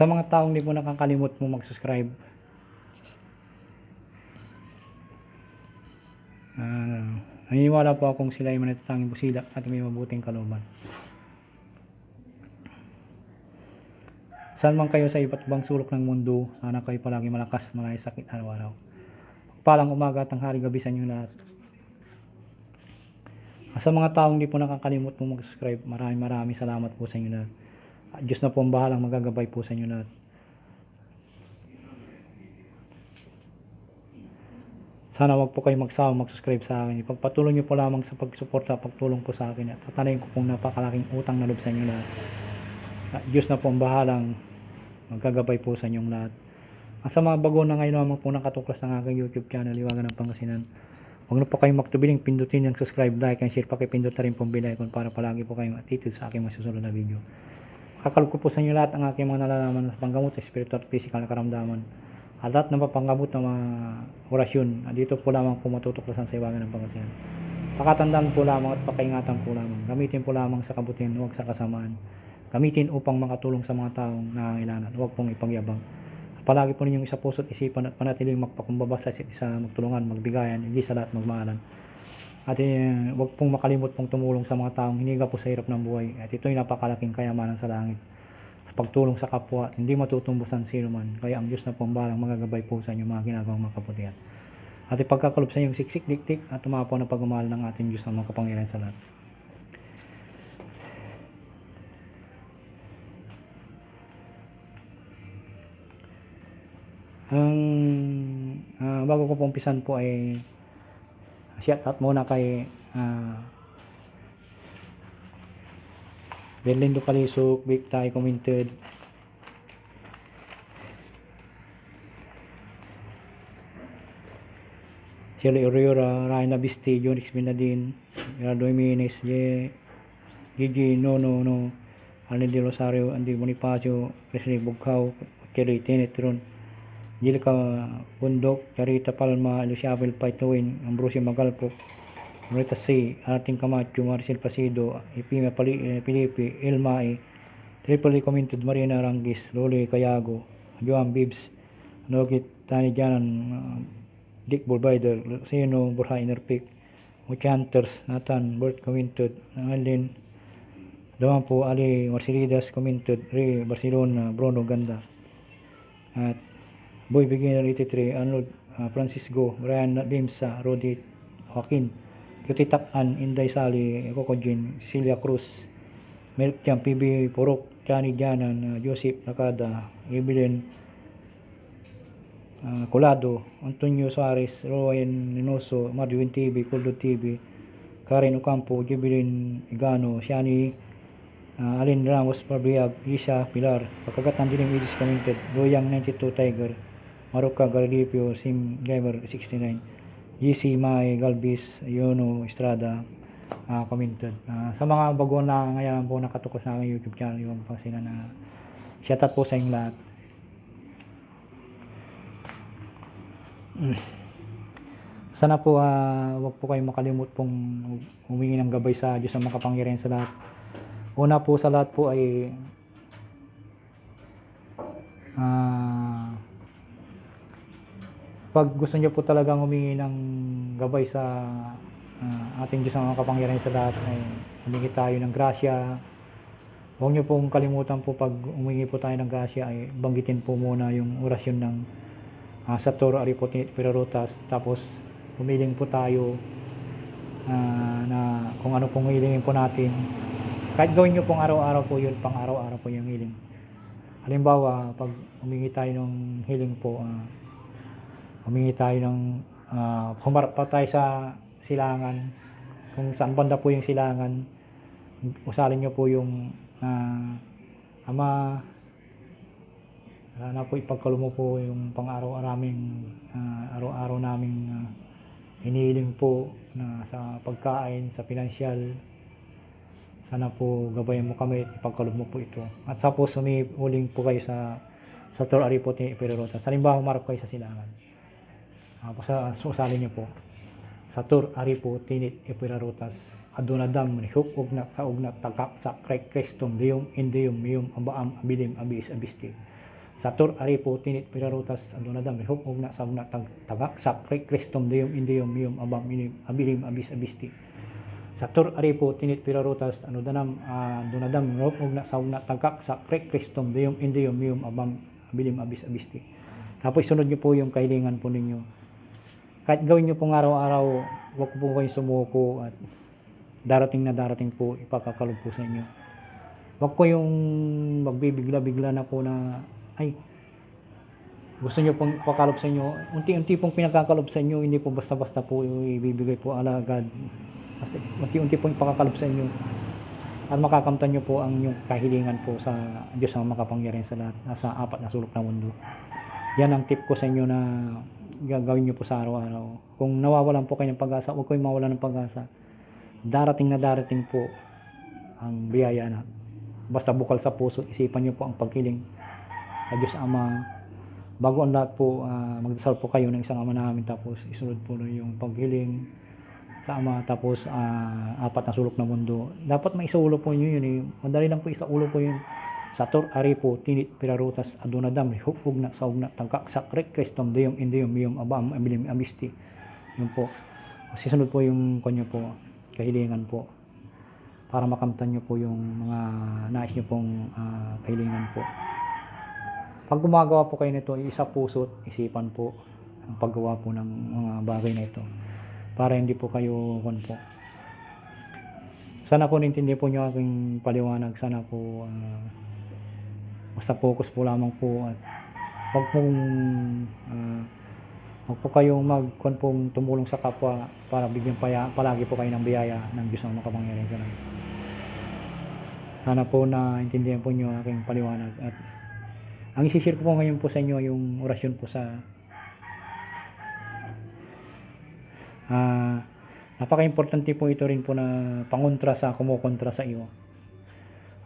Sa mga taong di po nakakalimot mo mag-subscribe, ah, naniniwala po akong sila ay manatatanging busila at may mabuting kalooban. Saan man kayo sa iba't ibang sulok ng mundo, sana kayo palagi malakas, marami sakit araw-araw. Palang umaga tanghali gabi sa inyo lahat. Sa mga taong di po nakakalimot mo mag-subscribe, maraming maraming salamat po sa inyo lahat. Diyos na po ang bahalang magagabay po sa inyo lahat. Sana wag po kayo magsawa mag-subscribe sa akin. Ipagpatuloy niyo po lamang sa pagsuporta, pagtulong po sa akin. At tatanayin ko pong napakalaking utang na loob sa inyo lahat. At Diyos na po ang bahalang magagabay po sa inyong lahat. At sa mga bago na ngayon naman po nakatuklas ng aking YouTube channel, Liwagan ng Pangasinan. Huwag na po kayong magtubiling pindutin yung subscribe, like, and share. Pakipindot na rin pong bell icon para palagi po kayong attitude sa aking masusunod na video. Kakalog ko po sa inyo lahat ang aking mga nalalaman sa panggamot sa spiritual at physical na karamdaman. At lahat ng papanggamot na mga orasyon, at dito po lamang po matutuklasan sa iwagan ng Pangasinan. Pakatandaan po lamang at pakaingatan po lamang. Gamitin po lamang sa kabutihan, huwag sa kasamaan. Gamitin upang makatulong sa mga taong nangangailangan, huwag pong ipagyabang. Palagi po ninyong isa puso't isipan at panatiling magpakumbaba sa isa't isa, magtulungan, magbigayan, hindi sa lahat magmahalan. At eh, huwag pong makalimot pong tumulong sa mga taong hiniga po sa hirap ng buhay. At ito'y napakalaking kayamanan sa langit. Sa pagtulong sa kapwa hindi matutumbusan sino man. Kaya ang Diyos na po ang balang magagabay po sa inyong mga ginagawang mga kabutihan. At ipagkakalob sa inyong siksik diktik at tumapo ng pagmamahal ng ating Diyos na makapangyarihan sa lahat. Ang ah, bago ko pong umpisan po ay shout out muna kay ah, Berlindo Palisok, Big Tay commented. Shirley Oriora, Ryan Abisti, Jonix Binadin, Gerardo Jimenez. Gigi, no, no, no, Alin de Rosario, Andy Bonifacio, Leslie Bugkaw, Kelly Tenetron, Angelica Bundok, Charita Palma, Luciabel Paituin, Ambrosio Magalpo, Rita C, Ating Camacho, Marcel Pasido, Ipima eh, Filipe, Elmae, Tripoli Commented, Mariana Rangis, Loli Cayago, Joan Bibbs, Nogit, Tani Janan, uh, Dick Bulbider, Lucino Burha Inerpic, Hunters, Nathan, Bert Commented, Alin, Daman po Ali Marcelidas Commented, Ray Barcelona, Bruno Ganda, at Boy Beginner 83, Arnold uh, Francisco, Brian Bimsa, Rodi Joaquin, Kutitakan, Inday Sali, Coco Jean, Cecilia Cruz, Milk Jam, PB Purok, Johnny Janan, uh, Joseph Nakada, Evelyn uh, Colado, Antonio Suarez, Rowan Ninoso, Marvin TV, Kuldo TV, Karen Ocampo, Jubilin Igano, Shani uh, Alin Ramos Pabriag, Isha Pilar, Pagkagatan Dilim Idis Commented, Doyang 92 Tiger, Maruka Garlipio, Sim Gamer 69, GC Mai Galbis, Yono Estrada, uh, commented. Ah, sa mga bago na ngayon po nakatukos sa aking YouTube channel, yung pasina na shoutout po sa inyong lahat. Mm. Sana po ah, wag po kayong makalimot pong humingi ng gabay sa Diyos na makapangyarihan sa lahat. Una po sa lahat po ay ah pag gusto niyo po talagang humingi ng gabay sa ah, ating Diyos na makapangyarihan sa lahat ay humingi tayo ng grasya. Huwag niyo pong kalimutan po pag humingi po tayo ng grasya ay banggitin po muna yung orasyon ng uh, Sator Aripotit Pirarutas tapos humiling po tayo ah, na kung ano pong hilingin po natin. Kahit gawin niyo pong araw-araw po yun, pang araw-araw po yung hiling. Halimbawa, pag humingi tayo ng hiling po, ah, humingi tayo ng uh, humarap tayo sa silangan kung saan banda po yung silangan usalin nyo po yung ah, ama sana po ipagkalo mo po yung pang araw araming ah, araw-araw naming ah, hinihiling po na sa pagkain, sa pinansyal sana po gabayan mo kami at ipagkalob mo po ito at tapos umiuling po kayo sa sa Tor Aripot ni Pererota. Sa halimbawa, humarap kayo sa silangan. Uh, sa susali niyo po. Sa tur aripo tinit ipirarutas adunadam ni huk ugna sa ugna takak sa krek krestom dium indium mium abilim abis abisti. Satur ari po tinit pirarutas adunadam hop ugna sa ugna tag tagak sak kristom deum indium mium abilim abis abisti. Satur ari po tinit pirarutas anudanam adunadam hop ugna sa ugna tagak sak kristom deum indium mium abilim abis abisti. Tapos sunod niyo po yung kahilingan po ninyo kahit gawin niyo pong araw-araw wag po kayong sumuko at darating na darating po ipakakalog po sa inyo. Wag ko yung magbibigla-bigla na po na ay gusto nyo pong pakalob sa inyo. Unti-unti pong pinagkakalob sa inyo hindi po basta-basta po ibibigay po alagad kasi unti-unti pong ipakakalob sa inyo. At makakamtan nyo po ang inyong kahilingan po sa Diyos ang makapangyarihan sa lahat nasa apat na sulok na mundo. Yan ang tip ko sa inyo na gagawin nyo po sa araw-araw. Kung nawawalan po kayo ng pag-asa huwag kayong mawalan ng pag-asa. Darating na darating po ang biyaya na. Basta bukal sa puso isipan nyo po ang pagkiling sa Diyos Ama. Bago ang lahat po ah, magdasal po kayo ng isang ama namin tapos isunod po na yung paghiling sa Ama tapos ah, apat na sulok na mundo. Dapat may isaulo po nyo yun eh. Madali lang po isaulo po yun Sator ari po tinit pirarutas adunadam hupug na saug na tangkak sakrik kristom deyong indeyong miyom abam amilim amisti. Yun po. Sisunod po yung kanyo po kahilingan po. Para makamtan nyo po yung mga nais nyo pong ah, kahilingan po. Pag gumagawa po kayo nito, isa puso isipan po ang paggawa po ng mga bagay na ito. Para hindi po kayo kon po. Sana po naintindihan po nyo aking paliwanag. Sana po ah, basta focus po lamang po at wag pong ah, wag po kayong mag kon pong tumulong sa kapwa para bigyan paya, palagi po kayo ng biyaya ng Diyos na makapangyarihan sa lahat. Sana po na intindihan po nyo aking paliwanag at ang isishare ko po ngayon po sa inyo yung orasyon po sa ah napaka-importante po ito rin po na pangontra sa kumukontra sa iyo.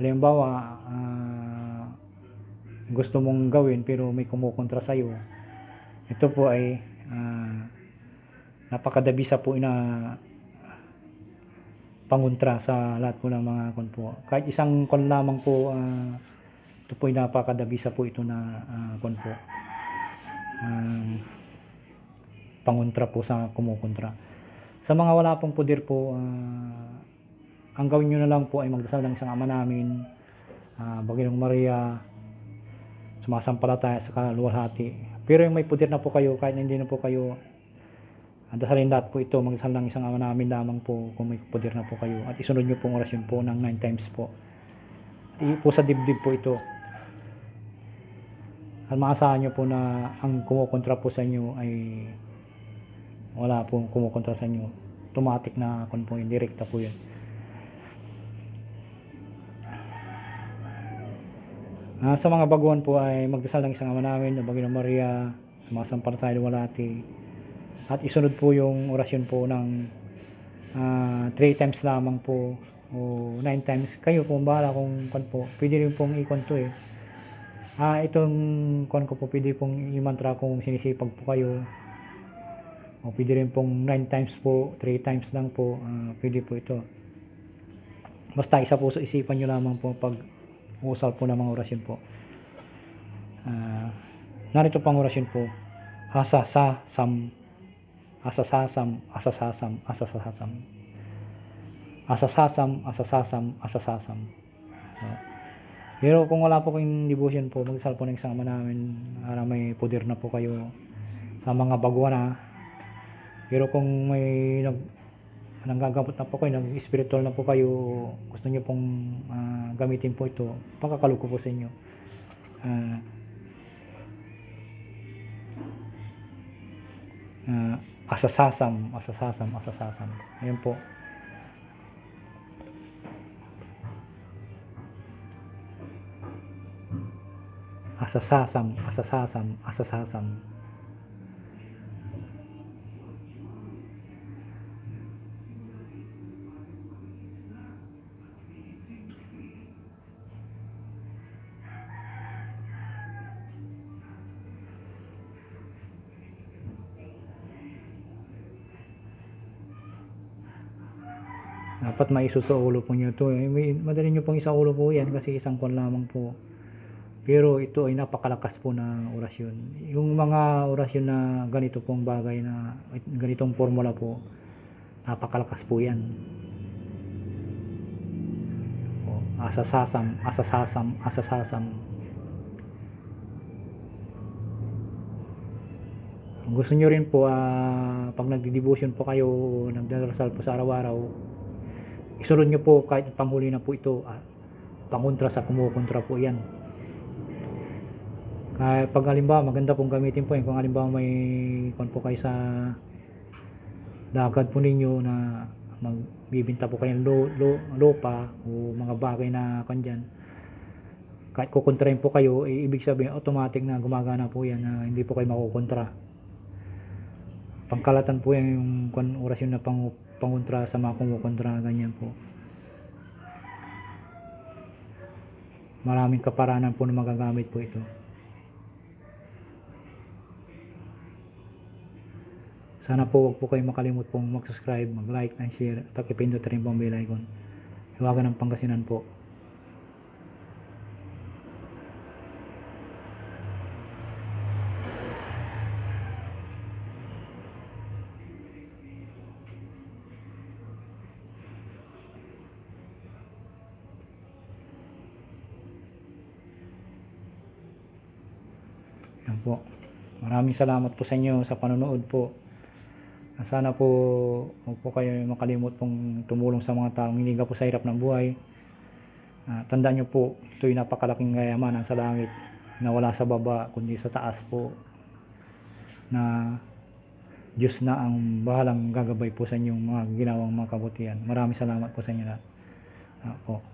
Halimbawa, ah, gusto mong gawin pero may kumukontra sa iyo. Ito po ay ah, napakadabisa po na pangontra sa lahat po ng mga kon po. Kahit isang kon lamang po ah, ito po ay napakadabisa po ito na uh, kon po. Um, pangontra po sa kumukontra. Sa mga wala pong pudir po, ah, ang gawin nyo na lang po ay magdasal ng isang ama namin, uh, Baginong Maria, sumasampalataya sa kaluwalhati. Pero yung may pudir na po kayo, kahit hindi na po kayo, dasalin lahat po ito, magdasal ng isang ama namin lamang po kung may pudir na po kayo. At isunod nyo pong orasyon po ng 9 times po. At po sa dibdib po ito. At maasahan nyo po na ang kumukontra po sa inyo ay wala pong kumukontra sa inyo. Automatic na kung po yun, direkta po yun. Ah, sa mga baguhan po ay magdasal ng isang ama namin, na Bagino Maria, sumasampalataya walati. At isunod po yung orasyon po ng 3 times lamang po o 9 times. Kayo po, bahala kung kung po. Pwede rin pong ikon to eh. Ah, itong kon ko po pwede pong i-mantra kung sinisipag po kayo. O pwede rin pong 9 times po, 3 times lang po, ah, pwede po ito. Basta isa po sa isipan nyo lamang po pag uusal po ng mga orasyon po. Ah, narito pang orasyon po. Hasa sa sam asasasam asasasam asasasam asasasam asasasam asasasam. Ah, pero kung wala po kayong devotion po, magdasal po ng isang ama namin para may puder na po kayo sa mga baguhan na. Pero kung may nanggagamot na po kayo, nag-spiritual na po kayo, gusto niyo pong ah, gamitin po ito, pakakalo ko po sa inyo. Ah, ah, asasasam, asasasam, asasasam. Ayan po. Asasasam, asasasam, asasasam. Dapat maisot sa ulo po nyo to. Eh, madali nyo pong isang ulo po yan kasi isang kon lamang po. Pero ito ay napakalakas po na orasyon. Yung mga orasyon na ganito pong bagay na ganitong formula po, napakalakas po yan. O, asasasam, asasasam, asasasam. Kung gusto nyo rin po, ah, pag nagdi-devotion po kayo, nagdarasal po sa araw-araw, isunod nyo po kahit panghuli na po ito, ah, pangontra sa kumukontra po yan. Kaya pag halimbawa, maganda pong gamitin po yun. Kung halimbawa may kung po kayo sa lakad po ninyo na magbibinta po kayo ng lo, lo, lupa o mga bagay na kandyan. Kahit kukontrahin po kayo, eh, ibig sabihin automatic na gumagana po yan na hindi po kayo makukontra. Pangkalatan po yan yung orasyon na pang, pangontra sa mga kumukontra, ganyan po. Maraming kaparanan po na magagamit po ito. Sana po wag po kayo makalimut pong mag-subscribe, mag-like, and share at pakipindot rin po ang bell icon. Iwagan ng Pangasinan po. Yan po. Maraming salamat po sa inyo sa panonood po. Ah, Sana po huwag po kayo makalimot pong tumulong sa mga taong hiniga po sa hirap ng buhay. Ah, tandaan nyo po, ito'y napakalaking kayamanan sa langit na wala sa baba kundi sa taas po na Diyos na ang bahalang gagabay po sa inyong mga ginawang mga kabutihan. Maraming salamat po sa inyo lahat. Ah, po.